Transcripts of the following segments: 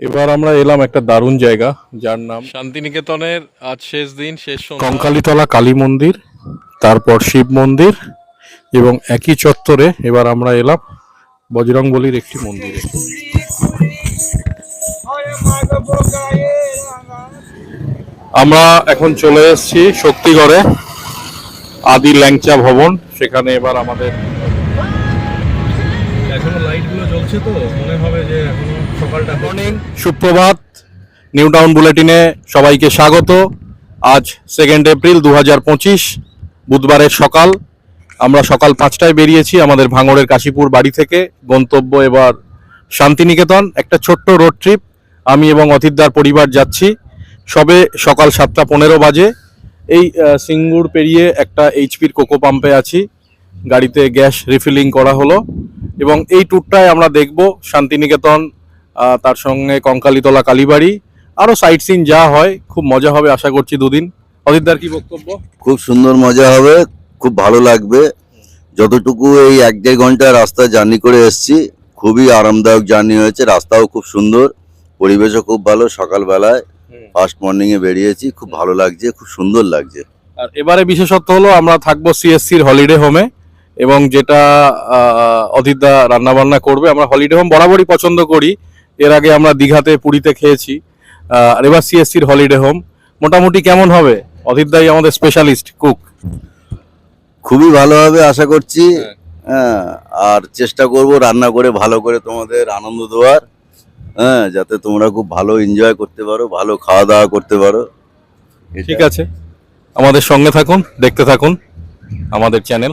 এবার আমরা এলাম একটা দারুণ জায়গা যার নাম শান্তিনিকেতনের আজ শেষ দিন শেষ কঙ্কালীতলা কালী মন্দির তারপর শিব মন্দির এবং একই চত্বরে এবার আমরা এলাম বজরংবলির একটি মন্দিরে। আমরা এখন চলে এসেছি শক্তিগড়ে আদি ল্যাংচা ভবন সেখানে এবার আমাদের এখনও লাইটগুলো জ্বলছে তো মনে হবে যে এখনও মর্নিং সুপ্রভাত। নিউ টাউন বুলেটিনে সবাইকে স্বাগত। আজ সেকেন্ড এপ্রিল দু হাজার পঁচিশ বুধবারের সকাল। আমরা সকাল পাঁচটায় বেরিয়েছি আমাদের ভাঙড়ের কাশীপুর বাড়ি থেকে। গন্তব্য এবার শান্তিনিকেতন। একটা ছোট্ট রোড ট্রিপ আমি এবং অতিদ্দার পরিবার যাচ্ছি। সবে সকাল সাতটা পনেরো বাজে। এই সিঙ্গুর পেরিয়ে একটা এইচপির কোকো পাম্পে আছি। গাড়িতে গ্যাস রিফিলিং করা হলো। এবং এই ট্যুরটায় আমরা দেখব শান্তিনিকেতন তার সঙ্গে কঙ্কালীতলা কালীবাড়ি আরও সাইট সিন যা হয় খুব মজা হবে আশা করছি দুদিন। অদিতদার কি বক্তব্য? খুব সুন্দর মজা হবে খুব ভালো লাগবে। যতটুকু এই এক দেড় ঘণ্টা রাস্তা জার্নি করে এসেছি খুবই আরামদায়ক জার্নি হয়েছে রাস্তাও খুব সুন্দর পরিবেশও খুব ভালো সকালবেলায় ফার্স্ট মর্নিং এ বেরিয়েছি খুব ভালো লাগছে খুব সুন্দর লাগছে। আর এবারে বিশেষত্ব হলো আমরা থাকব সিএসসির হলিডে হোমে এবং যেটা আহ, অদিতদা রান্না বান্না করবে আমরা হলিডে হোম বরাবরই পছন্দ করি। এর আগে আমরা দীঘাতে পুরীতে খেয়েছি। আর এবার সিএসসির হলিডে হোম মোটামুটি কেমন হবে? অদিতদাই আমাদের স্পেশালিস্ট কুক খুবই ভালো হবে আশা করছি। হ্যাঁ। হ্যাঁ আর চেষ্টা করব রান্না করে ভালো করে তোমাদের আনন্দ দেওয়ার। হ্যাঁ যাতে তোমরা খুব ভালো এনজয় করতে পারো ভালো খাওয়া দাওয়া করতে পারো। ঠিক আছে। আমাদের সঙ্গে থাকুন দেখতে থাকুন আমাদের চ্যানেল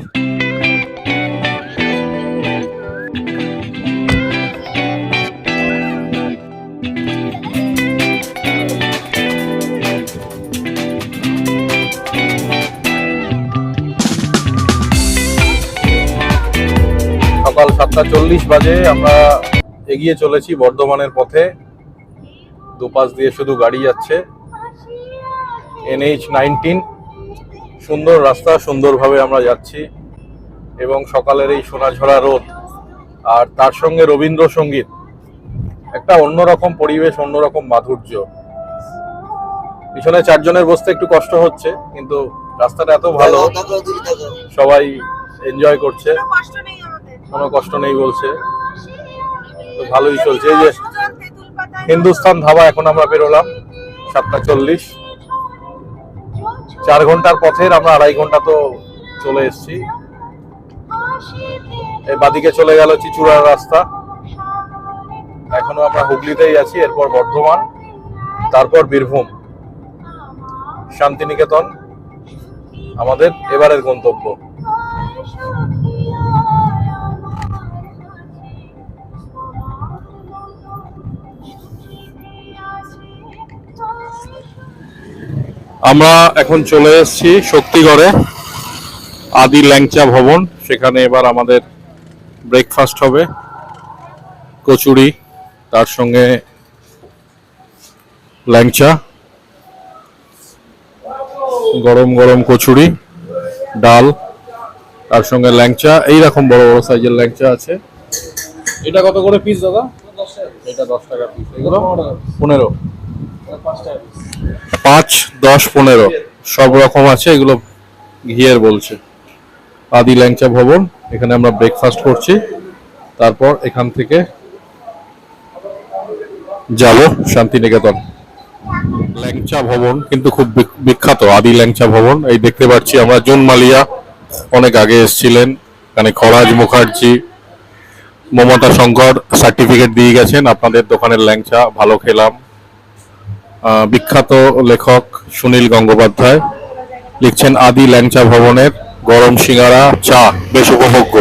সকাল সাতটা চল্লিশ বাজে আমরা এগিয়ে চলেছি বর্ধমানের পথে। দুপাশ দিয়ে শুধু গাড়ি যাচ্ছে। এনএইচ নাইনটিন সুন্দর রাস্তা সুন্দরভাবে আমরা যাচ্ছি। এবং সকালের এই সোনাঝরা রোদ আর তার সঙ্গে রবীন্দ্রসঙ্গীত। একটা অন্যরকম পরিবেশ অন্যরকম মাধুর্য। পিছনে চারজনের বসতে একটু কষ্ট হচ্ছে কিন্তু রাস্তাটা এত ভালো সবাই এনজয় করছে। কোনো কষ্ট নেই বলছে। তো ভালোই চলছে। এই যে হিন্দুস্তান ধাবা এখন আমরা বেরোলাম, সাতটা চল্লিশ। চার ঘণ্টার পথের আমরা আড়াই ঘণ্টা তো চলে এসেছি। এই বাদিকে চলে গেল চিচুড়ার রাস্তা। এখনও আমরা হুগলিতেই আছি, এরপর বর্ধমান, তারপর বীরভূম। শান্তিনিকেতন, আমাদের এবারের গন্তব্য। আমরা এখন চলে এসেছি শক্তিগড়ে আদি ল্যাংচা ভবন। সেখানে এবার আমাদের ব্রেকফাস্ট হবে। কচুরি তার সঙ্গে ল্যাংচা গরম গরম কচুরি ডাল তার সঙ্গে ল্যাংচা। এই রকম বড় বড় সাইজের ল্যাংচা আছে। এটা কত করে পিস দাদা? এটা দশ টাকা পিস এগুলো? পনেরো। পাঁচ দশ, পনেরো, সব রকম আছে, এগুলো ঘিয়ের বলছে। আদি ল্যাংচা ভবন, এখানে আমরা ব্রেকফাস্ট করছি। তারপর এখান থেকে যাব শান্তিনিকেতন। ল্যাংচা ভবন কিন্তু খুব বিখ্যাত, আদি ল্যাংচা ভবন। এই দেখতে পাচ্ছি আমরা জুন মালিয়া অনেক আগে এসেছিলেন। এখানে খরাজ মুখার্জি, মমতা শঙ্কর সার্টিফিকেট দিয়ে গেছেন। আপনাদের দোকানের ল্যাংচা, ভালো খেলাম। বিখ্যাত লেখক সুনীল গঙ্গোপাধ্যায় লিখছেন আদি ল্যাংচা ভবনের গরম সিঙ্গারা, চা, বেশ উপভোগ্য।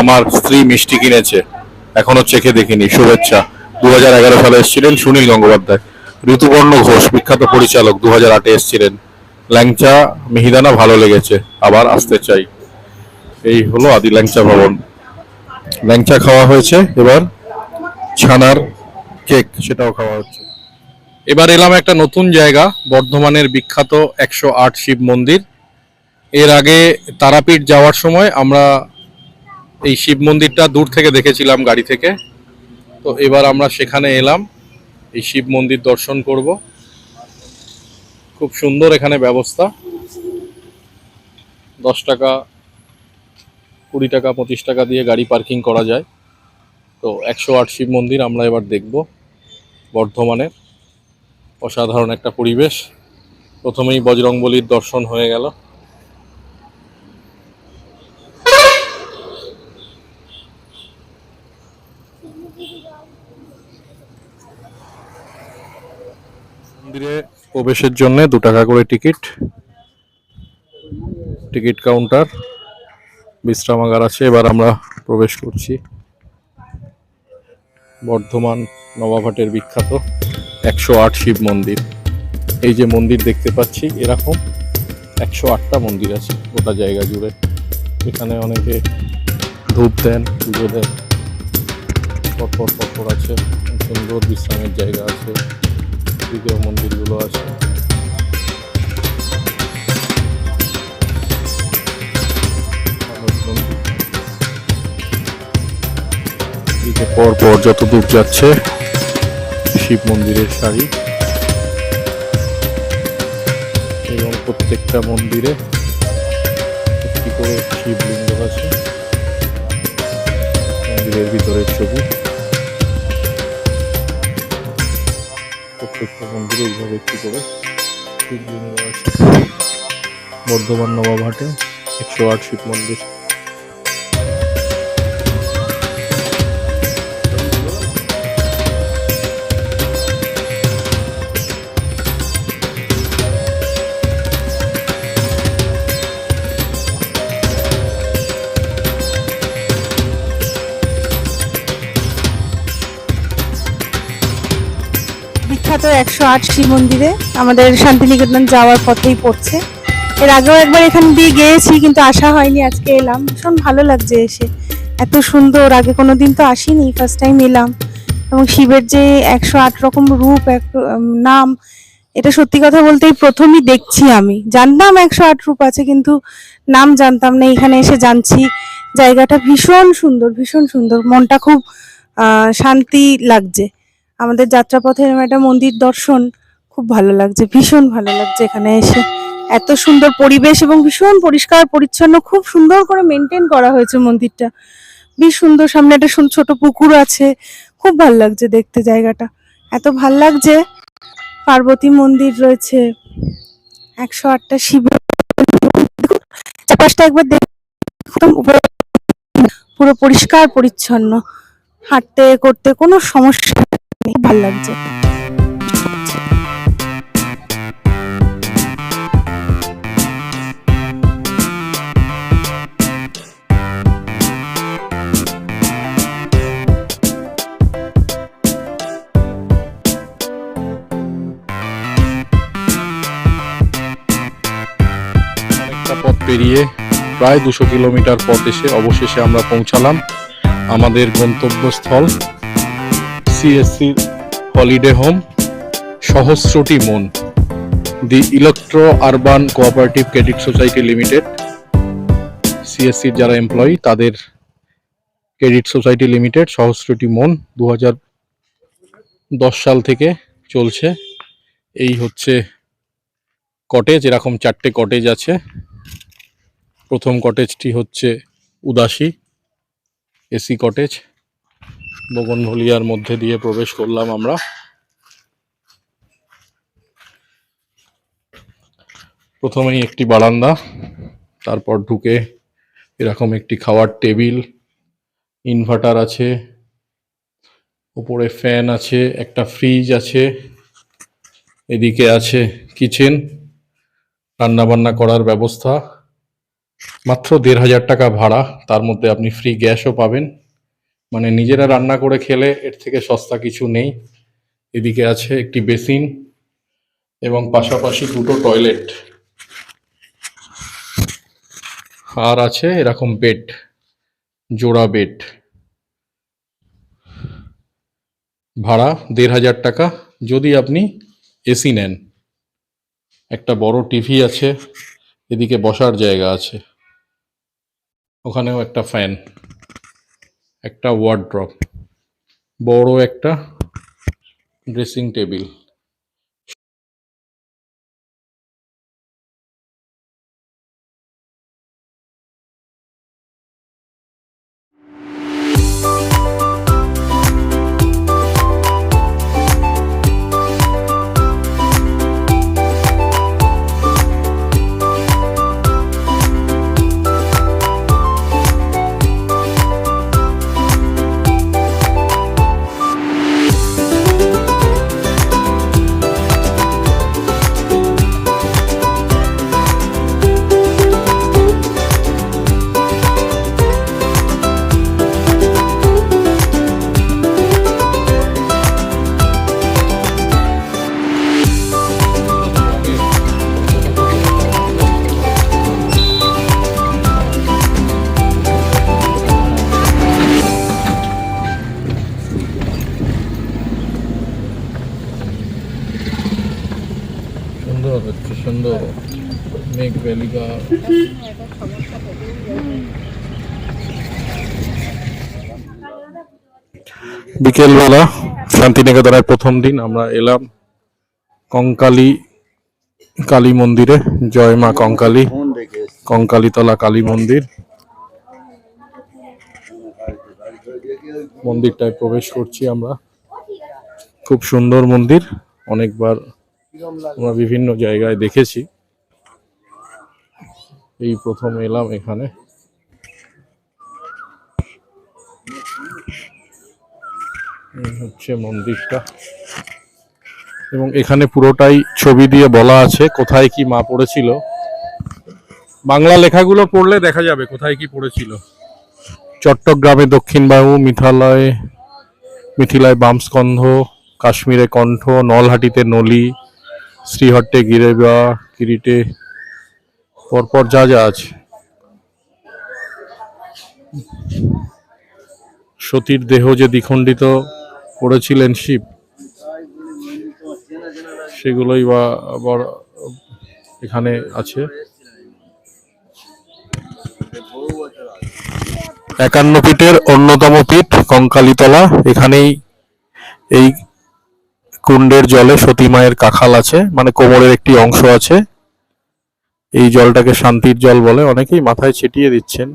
আমার স্ত্রী মিষ্টি কিনেছে, এখনও চেখে দেখিনি, শুভেচ্ছা। দু হাজার এগারো সালে এসেছিলেন সুনীল গঙ্গোপাধ্যায়। ঋতুপর্ণ ঘোষ, বিখ্যাত পরিচালক দু হাজার আটে এসেছিলেন। ল্যাংচা, মিহিদানা ভালো লেগেছে, আবার আসতে চাই। এই হলো আদি ল্যাংচা ভবন। ল্যাংচা খাওয়া হয়েছে, এবার ছানার কেক, সেটাও খাওয়া হচ্ছে। এবার এলাম একটা নতুন জায়গা, বর্ধমানের বিখ্যাত একশো আট শিব মন্দির। এর আগে তারাপীঠ যাওয়ার সময় আমরা এই শিব মন্দিরটা দূর থেকে দেখেছিলাম গাড়ি থেকে। তো এবার আমরা সেখানে এলাম, এই শিব মন্দির দর্শন করব। খুব সুন্দর এখানে ব্যবস্থা। দশ টাকা, কুড়ি টাকা, পঁচিশ টাকা দিয়ে গাড়ি পার্কিং করা যায়। তো একশো আট শিব মন্দির আমরা এবার দেখব বর্ধমানের। অসাধারণ একটা পরিবেশ। প্রথমেই বজরংবলির দর্শন হয়ে গেল। মন্দিরে প্রবেশের জন্য দু টাকা করে টিকিট। Ticket counter. বিশ্রামাগার আছে, এবার আমরা প্রবেশ করছি। বর্ধমান নবাবহাটের বিখ্যাত। একশো আট শিব মন্দির। এই যে মন্দির দেখতে পাচ্ছি, এরকম একশো আটটা মন্দির আছে গোটা জায়গা জুড়ে। এখানে অনেকে ধূপ দেন, পুজো দেন। পরপর পরপর আছে, সুন্দর বিশ্রামের জায়গা আছে, দ্বিতীয় মন্দিরগুলো আছে। পর পর যত দূর যাচ্ছে শিব মন্দিরের শাড়ি এবং প্রত্যেকটা মন্দিরে একটি করে শিবলিঙ্গ আছে। মন্দিরের ভিতরের ছবি। প্রত্যেকটা মন্দিরে এইভাবে একটি করে শিবলিঙ্গ আছে। বর্ধমান নবাবহাটে একশো আট শিব মন্দির। একশো আট শিব মন্দিরে আমাদের শান্তিনিকেতন যাওয়ার পথেই পড়ছে। এর আগেও একবার এখান দিয়ে গিয়েছি, কিন্তু আসা হয়নি, আজকে এলাম। ভীষণ ভালো লাগছে এসে। এত সুন্দর, আগে কোনো দিন তো আসিনি ফার্স্ট টাইম এলাম। এবং শিবের যে একশো আট রকম রূপ, এক নাম, এটা সত্যি কথা বলতে এই প্রথমই দেখছি আমি। জানতাম একশো আট রূপ আছে, কিন্তু নাম জানতাম না। এখানে এসে জানছি, জায়গাটা ভীষণ সুন্দর ভীষণ সুন্দর। মনটা খুব শান্তি লাগছে। আমাদের যাত্রাপথে একটা মন্দির দর্শন খুব ভালো লাগছে, ভীষণ ভালো লাগছে এখানে এসে। এত সুন্দর পরিবেশ এবং ভীষণ পরিষ্কার, পরিচ্ছন্ন, খুব সুন্দর করে মেনটেন করা হয়েছে মন্দিরটা। বেশ সুন্দর, সামনে একটা ছোট পুকুর আছে, খুব ভালো লাগছে দেখতে জায়গাটা। এত ভালো লাগছে, পার্বতী মন্দির রয়েছে, একশো আটটা শিব চারপাশটা একবার দেখুন পুরো পরিষ্কার, পরিচ্ছন্ন। হাঁটতে, করতে কোনো সমস্যা নেই ভালো লাগছে। পথ পেরিয়ে প্রায় দুশো কিলোমিটার পথ এসে অবশেষে আমরা পৌঁছালাম। আমাদের গন্তব্যস্থল সিএসসি হলিডে হোম সহস্রটি মন the electro urban cooperative credit society limited সিএসসির যারা এমপ্লয়ি তাদের ক্রেডিট সোসাইটি লিমিটেড সহস্রটি মন দু দশ সাল থেকে চলছে। এই হচ্ছে কটেজ এরকম চারটে কটেজ আছে। প্রথম কটেজটি হচ্ছে উদাসী, এসি কটেজ বগনভলিয়ার মধ্যে দিয়ে প্রবেশ করলাম আমরা। প্রথমেই একটি বারান্দা, তারপর ঢুকে এরকম একটি খাওয়ার টেবিল, ইনভার্টার আছে, উপরে ফ্যান আছে, একটা ফ্রিজ আছে, এদিকে আছে কিচেন রান্না বান্না করার ব্যবস্থা। মাত্র দেড় হাজার টাকা ভাড়া, তার মধ্যে আপনি ফ্রি গ্যাসও পাবেন। মানে নিজেরা রান্না করে খেলে এর থেকে সস্তা কিছু নেই। এদিকে আছে একটি বেসিন এবং পাশাপাশি দুটো টয়লেট। আর আছে এরকম বেড, জোড়া বেড। ভাড়া দেড় হাজার টাকা, যদি আপনি এসি নেন। একটা বড় টিভি আছে, এদিকে বসার জায়গা আছে। ওখানেও একটা ফ্যান। একটা ওয়ার্ড্রপ বড় একটা ড্রেসিং টেবিল সুন্দর মেঘ বেলিকা বিকেলবেলা শান্তিনিকেতনের প্রথম দিন আমরা এলাম কঙ্কালী কালী মন্দিরে। জয় মা কঙ্কালী। কঙ্কালীতলা কালী মন্দির। মন্দিরটায় প্রবেশ করছি আমরা। খুব সুন্দর মন্দির। অনেকবার আমরা বিভিন্ন জায়গায় দেখেছি। এই প্রথম এলাম এখানে। হচ্ছে মন্দিরটা। এবং এখানে পুরোটাই ছবি দিয়ে বলা আছে কোথায় কি মা পড়েছিল। বাংলা লেখাগুলো পড়লে দেখা যাবে কোথায় কি পড়েছিল। চট্টগ্রামে দক্ষিণবাবু মিথালয়, মিথিলায় বামস্কন্ধ, কাশ্মীরে কণ্ঠ, নলহাটিতে নলি, শ্রীহট্টে গিরেবা কিরিটে পরপর যা যা আছে। সতীর দেহ যে দ্বিখণ্ডিত করেছিলেন শিব, সেগুলোই বা আবার এখানে আছে। একান্ন পীঠের অন্যতম পীঠ, কঙ্কালীতলা, এখানেই এই কুণ্ডের জলে সতী মায়ের কাখাল আছে মানে কোমরের একটি অংশ আছে। এই জলটাকে শান্তির জল বলে। অনেকেই মাথায় ছিটিয়ে দিচ্ছেন।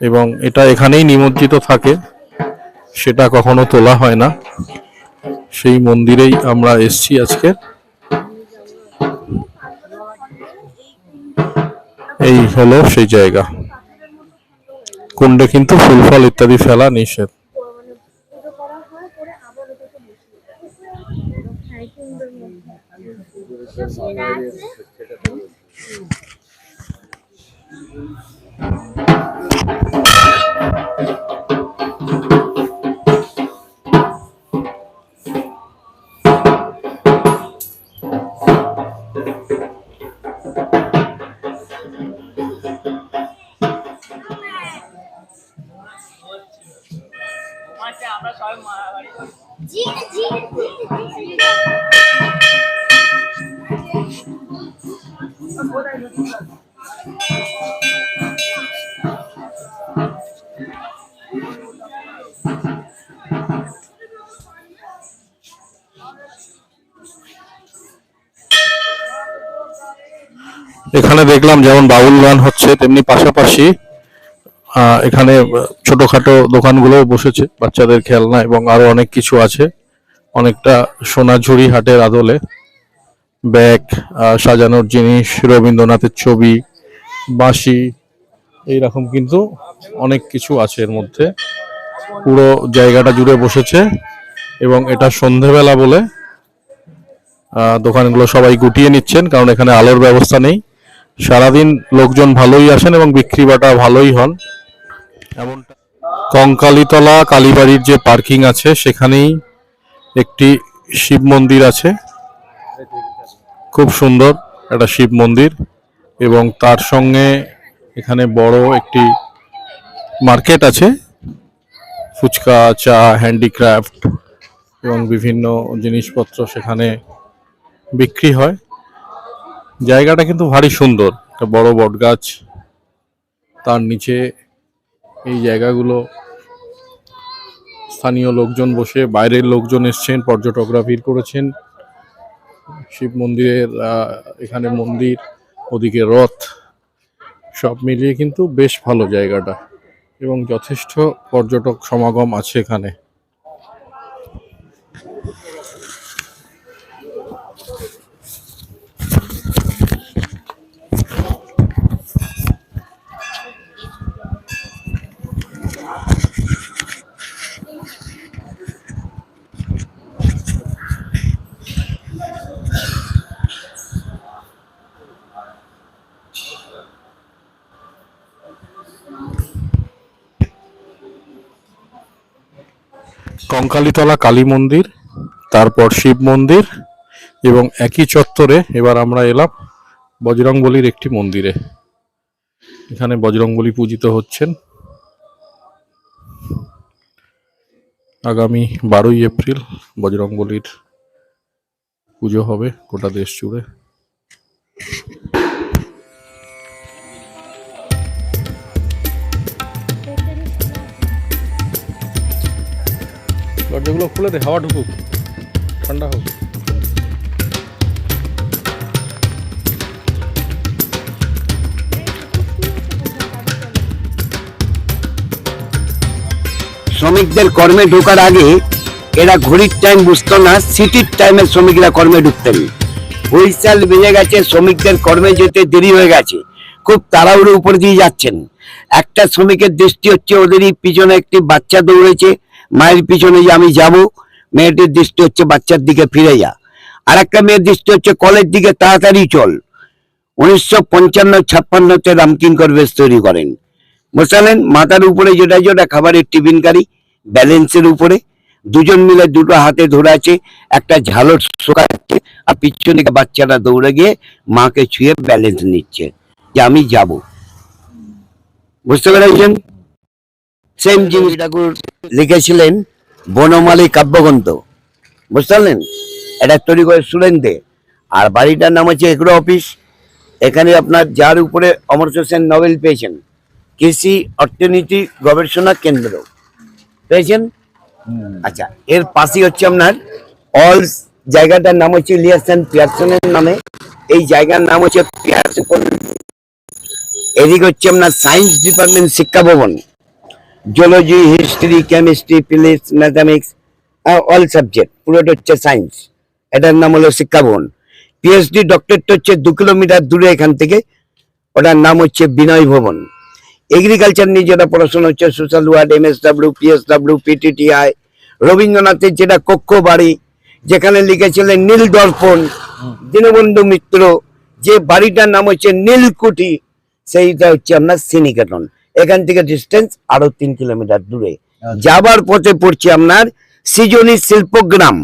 এবং এটা এখানেই নিমজ্জিত থাকে। সেটা কখনো তোলা হয় না। সেই মন্দিরেই আমরা এসছি আজকে। এই হলো সেই জায়গা। কুণ্ডে কিন্তু ফুল ফল ইত্যাদি ফেলা নিষেধ। Thank you. এখানে দেখলাম যেমন বাউল গান হচ্ছে, তেমনি পাশাপাশি এখানে ছোটখাটো দোকানগুলো বসেছে বাচ্চাদের খেলনা এবং আরও অনেক কিছু আছে। অনেকটা সোনাঝুরি হাটের আদলে। ব্যাগ সাজানোর জিনিস, রবীন্দ্রনাথের ছবি, বাঁশি, এইরকম কিন্তু অনেক কিছু আছে এর মধ্যে। পুরো জায়গাটা জুড়ে বসেছে এবং এটা সন্ধেবেলা বলে দোকানগুলো সবাই গুটিয়ে নিচ্ছেন কারণ এখানে আলোর ব্যবস্থা নেই। সারাদিন লোকজন ভালোই আসেন এবং বিক্রি বাটা ভালোই হন। এমনটা কঙ্কালীতলা কালীবাড়ির যে পার্কিং আছে, সেখানেই একটি শিব মন্দির আছে। খুব সুন্দর একটা শিব মন্দির এবং তার সঙ্গে এখানে বড় একটি মার্কেট আছে। ফুচকা, চা হ্যান্ডিক্রাফট এবং বিভিন্ন জিনিসপত্র সেখানে বিক্রি হয়। জায়গাটা কিন্তু ভারী সুন্দর। একটা বড় বট গাছ তার নিচে এই জায়গাগুলো স্থানীয় লোকজন বসে, বাইরের লোকজন এসছেন, পর্যটকরা ভিড় করেছেন। শিব মন্দিরের এখানে মন্দির, ওদিকে রথ, সব মিলিয়ে কিন্তু বেশ ভালো জায়গাটা এবং যথেষ্ট পর্যটক সমাগম আছে এখানে। কঙ্কালীতলা কালী মন্দির, তারপর শিব মন্দির এবং একই চত্বরে এবার আমরা এলাম বজরংবলির একটি মন্দিরে। এখানে বজরংবলী পূজিত হচ্ছেন আগামী বারোই এপ্রিল বজরংবলির পুজো হবে গোটা দেশ জুড়ে দরজাগুলো খুলে দে, হাওয়া ঢুকুক। ঠান্ডা হোক। শ্রমিকদের কর্মে ঢোকার আগে এরা ঘড়ির টাইম বুঝতো না, সিটির টাইমে শ্রমিকরা কর্মে ঢুকতেন। হুইসাল বেজে গেছে, শ্রমিকদের কর্মে যেতে দেরি হয়ে গেছে। খুব তাড়াহুড়ো উপর দিয়ে যাচ্ছেন। একটা শ্রমিকের দৃষ্টি হচ্ছে ওদেরই পিছনে একটি বাচ্চা দৌড়েছে। মায়ের পিছনে যে আমি যাব মেয়েটির দৃষ্টি হচ্ছে বাচ্চার দিকে ফিরে যা। আর একটা মেয়ের দৃষ্টি হচ্ছে কলের দিকে, তাড়াতাড়ি চল। উনিশশো পঞ্চান্ন, ছাপ্পান্নতে রামকিঙ্কর বেশ তৈরি করেন। বসালেন, মাথার উপরে যেটা যেটা খাবারের টিফিন গাড়ি, ব্যালেন্সের উপরে। দুজন মিলে দুটো হাতে ধরে আছে, একটা ঝালর শোকাচ্ছে আর পিছন দিকে বাচ্চাটা দৌড়ে গিয়ে মাকে ছুঁয়ে ব্যালেন্স নিচ্ছে যে আমি যাব। বুঝতে পেরেছেন? সেম জিনিস ঠাকুর লিখেছিলেন বনমালী কাব্যগ্রন্থ। বুঝতে পারলেন? এটা তৈরি করে স্টুডেন্টদের আর বাড়িটার নাম হচ্ছে এগ্রো অফিস। এখানে আপনার যার উপরে অমর্ত্য সেন নোবেল পেয়েছেন। কৃষি অর্থনীতি গবেষণা কেন্দ্র। পেয়েছেন? আচ্ছা এর পাশেই হচ্ছে আপনার অল জায়গাটার নাম হচ্ছে ইলিয়াসন পিয়ারসনের নামে। এই জায়গার নাম হচ্ছে পিয়ারসন এদিকে হচ্ছে আপনার science department Shiksha Bhavan. Geology history chemistry physics mathematics all subject পুরোটা হচ্ছে সায়েন্স এটার নাম হলো শিক্ষা ভবন পিএইচডি ডক্টরটা হচ্ছে দু কিলোমিটার দূরে এখান থেকে। ওটার নাম হচ্ছে বিনয় ভবন। এগ্রিকালচার নিয়ে যেটা পড়াশোনা হচ্ছে social work M S W PSW PTTI রবীন্দ্রনাথের যেটা কক্ষ বাড়ি, যেখানে লিখেছিলেন নীল দর্পণ, দীনবন্ধু মিত্র, যে বাড়িটার নাম হচ্ছে নীলকুঠি, সেইটা হচ্ছে আপনার সিনিকেতন এখান থেকে ডিস্টেন্স আরও তিন কিলোমিটার দূরে। যাবার পথে পড়ছে আপনার সৃজনী শিল্পগ্রাম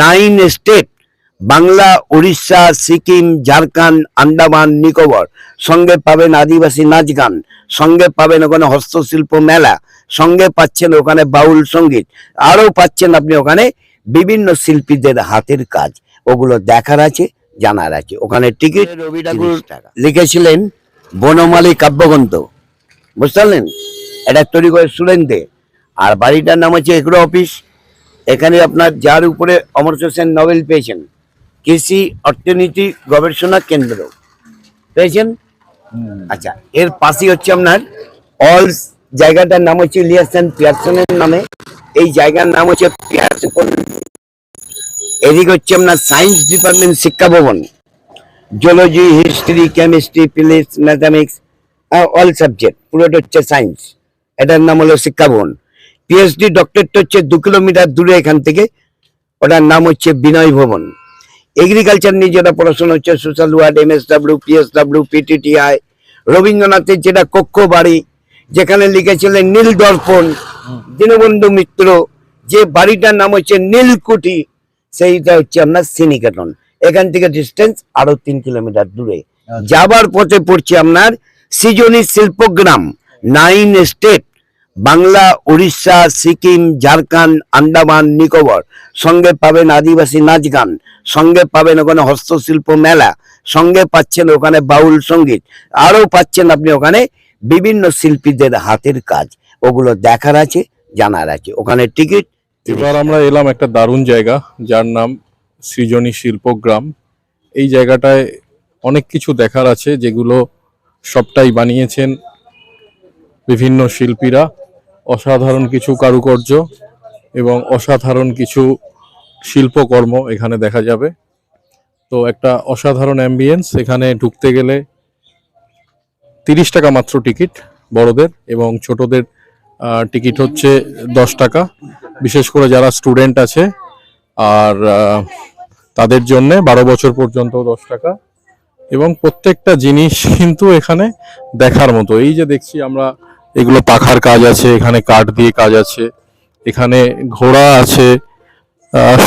নাইন স্টেট বাংলা উড়িষ্যা সিকিম ঝাড়খণ্ড আন্দামান নিকোবর। সঙ্গে পাবেন আদিবাসী নাচ গান সঙ্গে পাবেন ওখানে হস্তশিল্প মেলা সঙ্গে পাচ্ছেন ওখানে বাউল সংগীত আরও পাচ্ছেন আপনি ওখানে বিভিন্ন শিল্পীদের হাতের কাজ। ওগুলো দেখার আছে জানার আছে। ওখানে টিকিট রবি ঠাকুর লিখেছিলেন বনমালী কাব্যগ্রন্থ। বুঝতে পারলেন? এটা তৈরি করে স্টুডেন্টদের আর বাড়িটার নাম হচ্ছে এগ্রো অফিস। এখানে আপনার যার উপরে অমর্ত্য সেন নোবেল পেয়েছেন। কৃষি অর্থনীতি গবেষণা কেন্দ্র। পেয়েছেন? আচ্ছা এর পাশেই হচ্ছে আপনার অল জায়গাটার নাম হচ্ছে ইলিয়াসন পিয়ারসনের নামে। এই জায়গার নাম হচ্ছে পিয়ারসন। এদিকে হচ্ছে আপনার science department Shiksha Bhavan. Geology history chemistry physics mathematics all subject পুরোটা হচ্ছে সায়েন্স এটার নাম হলো শিক্ষা ভবন পিএইচডি ডক্টরটা হচ্ছে দু কিলোমিটার দূরে এখান থেকে। ওটার নাম হচ্ছে বিনয় ভবন। এগ্রিকালচার নিয়ে যেটা পড়াশোনা হচ্ছে social work M S W PSW PTTI রবীন্দ্রনাথের যেটা কক্ষ বাড়ি যেখানে লিখেছিলেন নীল দর্পণ দীনবন্ধু মিত্র যে বাড়িটার নাম হচ্ছে নীলকুঠি সেইটা হচ্ছে আপনার সিনিকেতন এখান থেকে ডিস্টেন্স আরও তিন কিলোমিটার দূরে। যাবার পথে পড়ছে আপনার সৃজনী শিল্পগ্রাম, নাইন স্টেট, বাংলা, উড়িষ্যা, সিকিম, ঝাড়খণ্ড, আন্দামান, নিকোবর। সঙ্গে পাবেন আদিবাসী নাচ গান, সঙ্গে পাবেন ওখানে হস্তশিল্প মেলা, সঙ্গে পাচ্ছেন ওখানে বাউল সংগীত, আরও পাচ্ছেন আপনি ওখানে বিভিন্ন শিল্পীদের হাতের কাজ। ওগুলো দেখার আছে, জানার আছে। ওখানে টিকিট এবার আমরা এলাম একটা দারুণ জায়গা, যার নাম সৃজনী শিল্পগ্রাম। এই জায়গাটায় অনেক কিছু দেখার আছে, যেগুলো সবটাই বানিয়েছেন বিভিন্ন শিল্পীরা। অসাধারণ কিছু কারুকার্য এবং অসাধারণ কিছু শিল্পকর্ম এখানে দেখা যাবে। তো একটা অসাধারণ অ্যাম্বিয়েন্স এখানে ঢুকতে গেলে তিরিশ টাকা মাত্র টিকিট বড়দের এবং ছোটদের টিকিট হচ্ছে দশ টাকা। বিশেষ করে যারা স্টুডেন্ট আছে, আর তাদের জন্যে বারো বছর পর্যন্ত দশ টাকা। এবং প্রত্যেকটা জিনিস কিন্তু এখানে দেখার মতো। এই যে দেখছি আমরা, এগুলো পাখার কাজ আছে, এখানে কাঠ দিয়ে কাজ আছে, এখানে ঘোড়া আছে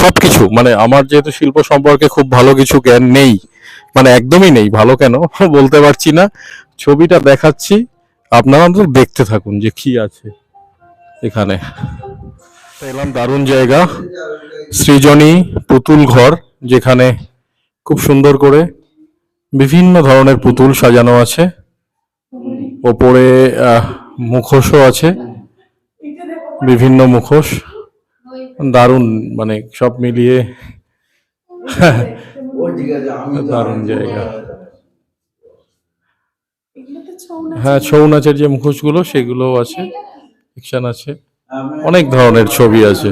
সব কিছু মানে আমার যেহেতু শিল্প সম্পর্কে খুব ভালো কিছু জ্ঞান নেই মানে একদমই নেই, ভালো কেন বলতে পারছি না। ছবিটা দেখাচ্ছি, আপনারা তো দেখতে থাকুন যে কি আছে এখানে। এলাম দারুণ জায়গা, সৃজনী পুতুল ঘর, যেখানে খুব সুন্দর করে বিভিন্ন ধরনের পুতুল সাজানো আছে। ওপরে মুখোশও আছে। বিভিন্ন মুখোশ। দারুণ মানে সব মিলিয়ে দারুণ জায়গা। হ্যাঁ ছৌ নাচের যে মুখোশগুলো সেগুলো আছে। আছে। অনেক ধরনের ছবি আছে।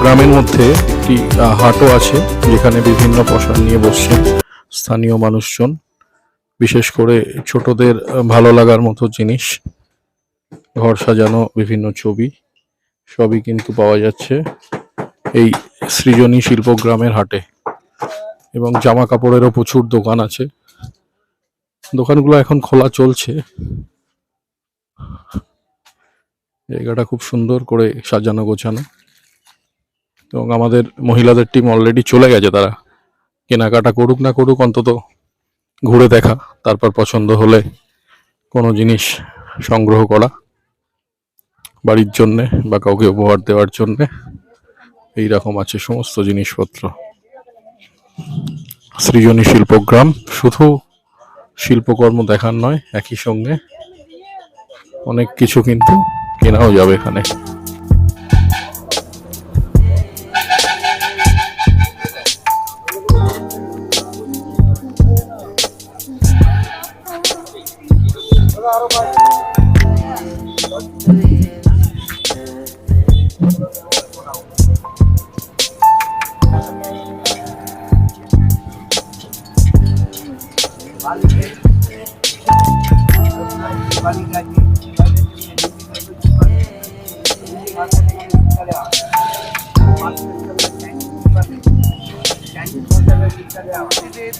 শিল্পগ্রামের মধ্যে একটি হাটও আছে যেখানে বিভিন্ন পোশাক নিয়ে বসছে স্থানীয় মানুষজন। বিশেষ করে ছোটদের ভালো লাগার মতো জিনিস। ঘর সাজানো, বিভিন্ন ছবি, সবই কিন্তু পাওয়া যাচ্ছে এই সৃজনী শিল্পগ্রামের হাটে। এবং জামা কাপড়েরও প্রচুর দোকান আছে। দোকানগুলো এখন খোলা চলছে। জায়গাটা খুব সুন্দর করে সাজানো গোছানো। এবং আমাদের মহিলাদের টিম অলরেডি চলে গেছে তারা। কেনাকাটা করুক না করুক, অন্তত ঘুরে দেখা, তারপর পছন্দ হলে কোনো জিনিস সংগ্রহ করা বাড়ির জন্যে বা কাউকে উপহার দেওয়ার জন্যে। এই রকম আছে সমস্ত জিনিসপত্র। সৃজনী শিল্পগ্রাম, শুধু শিল্পকর্ম দেখার নয়, একই সঙ্গে অনেক কিছু কিন্তু কেনাও যাবে এখানে।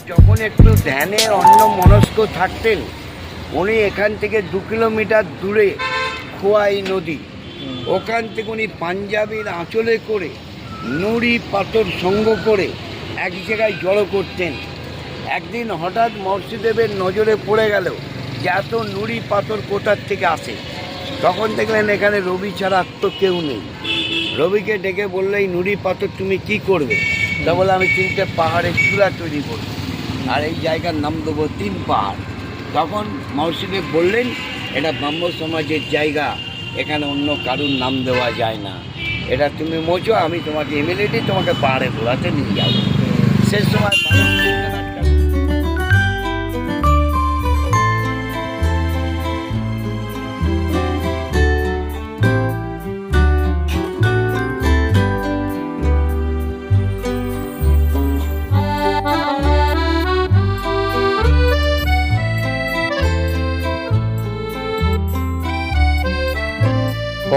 যখন একটু ধ্যানে অন্য মনস্ক থাকতেন উনি এখান থেকে দু কিলোমিটার দূরে খোয়াই নদী। ওখান থেকে উনি পাঞ্জাবের আঁচলে করে নুড়ি পাথর সঙ্গ করে এক জায়গায় জড়ো করতেন। একদিন হঠাৎ মর্ষিদেবের নজরে পড়ে গেল যে এত নুড়ি পাথর কোথার থেকে আসে। তখন দেখলেন এখানে রবি ছাড়া আর তো কেউ নেই। রবিকে ডেকে বলল এই নুড়ি পাথর তুমি কি করবে? তা বলে আমি তিনটে পাহাড়ের চূড়া তৈরি করব। আর এই জায়গার নাম দেবো তিন পাহাড়। তখন মহর্ষিদেব বললেন, এটা ব্রাহ্ম সমাজের জায়গা, এখানে অন্য কারুর নাম দেওয়া যায় না। এটা তুমি মোচো আমি তোমাকে এমএলএটি তোমাকে পাহাড়ে ঘোরাতে নিয়ে যাব। শেষ সময়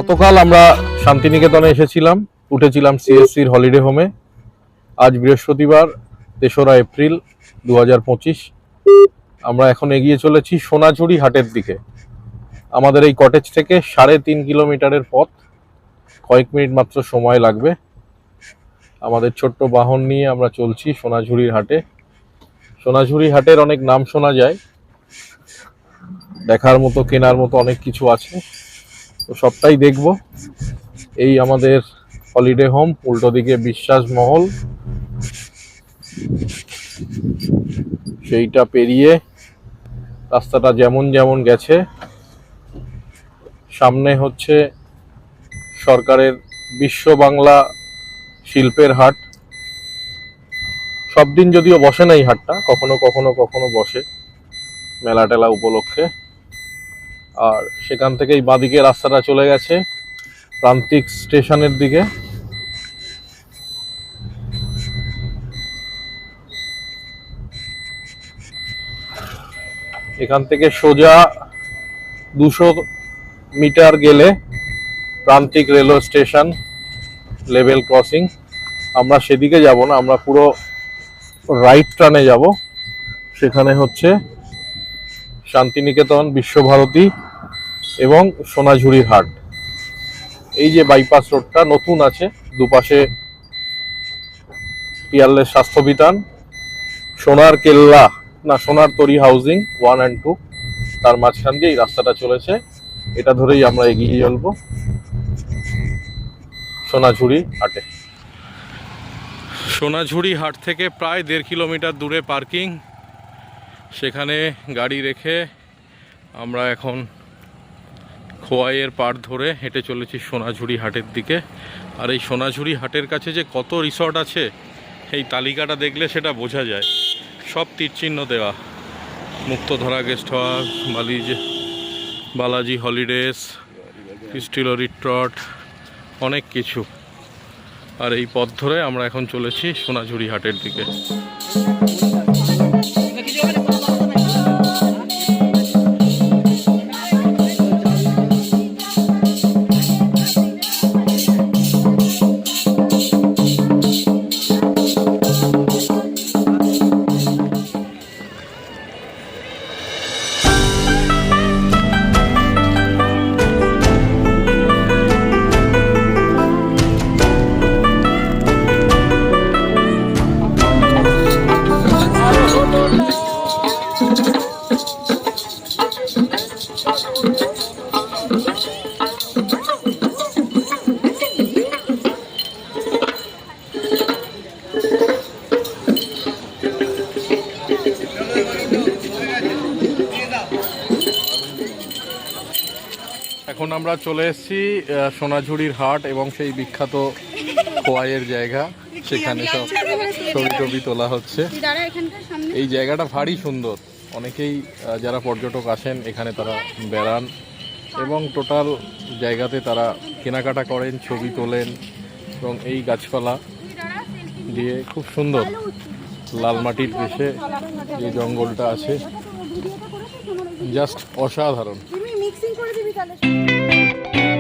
গতকাল আমরা শান্তিনিকেতনে এসেছিলাম, উঠেছিলাম সিএসসির হলিডে হোমে আজ বৃহস্পতিবার, তেসরা এপ্রিল দু হাজার পঁচিশ। আমরা এখন এগিয়ে চলেছি সোনাঝুরি হাটের দিকে। আমাদের এই কটেজ থেকে সাড়ে তিন কিলোমিটারের পথ। কয়েক মিনিট মাত্র সময় লাগবে। আমাদের ছোট্ট বাহন নিয়ে আমরা চলছি সোনাঝুরির হাটে। সোনাঝুরি হাটের অনেক নাম শোনা যায়। দেখার মতো, কেনার মতো অনেক কিছু আছে। তো সবটাই দেখব। এই আমাদের হলিডে হোম উল্টো দিকে বিশ্বাস মহল। সেইটা পেরিয়ে রাস্তাটা যেমন যেমন গেছে, সামনে হচ্ছে সরকারের বিশ্ব বাংলা শিল্পের হাট। সব দিন যদিও বসে না এই হাটটা, কখনো কখনো কখনো বসে। মেলা টেলা উপলক্ষে। আর সেখান থেকেই বাঁদিকে রাস্তাটা চলে গেছে, প্রান্তিক স্টেশনের দিকে। এখান থেকে সোজা দুশো মিটার গেলে প্রান্তিক রেলওয়ে স্টেশন, লেভেল ক্রসিং। আমরা সেদিকে যাব না, আমরা পুরো রাইট টানে যাব। সেখানে হচ্ছে শান্তিনিকেতন, বিশ্বভারতী এবং সোনাঝুরির হাট। এই যে বাইপাস রোডটা নতুন আছে, দুপাশে পিয়ারলের স্বাস্থ্যবিতান সোনার কেল্লা, না, সোনার তরি হাউজিং ওয়ান অ্যান্ড টু তার মাঝখান দিয়ে এই রাস্তাটা চলেছে। এটা ধরেই আমরা এগিয়ে চলবো সোনাঝুরি হাটে। সোনাঝুরি হাট থেকে প্রায় দেড় কিলোমিটার দূরে পার্কিং সেখানে গাড়ি রেখে আমরা এখন খোয়াইয়ের পাড় ধরে হেঁটে চলেছি সোনাঝুরি হাটের দিকে। আর এই সোনাঝুরি হাটের কাছে যে কত রিসর্ট আছে, এই তালিকাটা দেখলে সেটা বোঝা যায়। সব তীরচিহ্ন দেওয়া। মুক্তধরা গেস্ট হাউস, বালিজ, বালাজি হলিডেজ ক্রিস্টিলো রিট্রট অনেক কিছু। আর এই পথ ধরে আমরা এখন চলেছি সোনাঝুরি হাটের দিকে। এখন আমরা চলে এসেছি সোনাঝুরির হাট এবং সেই বিখ্যাত খোয়াইয়ের জায়গা। সেখানে সব ছবি টবি তোলা হচ্ছে। এই জায়গাটা ভারী সুন্দর। অনেকেই যারা পর্যটক আসেন, এখানে তারা বেড়ান এবং টোটাল জায়গাতে তারা কেনাকাটা করেন, ছবি তোলেন এবং এই গাছপালা দিয়ে খুব সুন্দর লাল মাটির দেশে যে জঙ্গলটা আছে। জাস্ট অসাধারণ। মিক্সিং করে দিবি তাহলে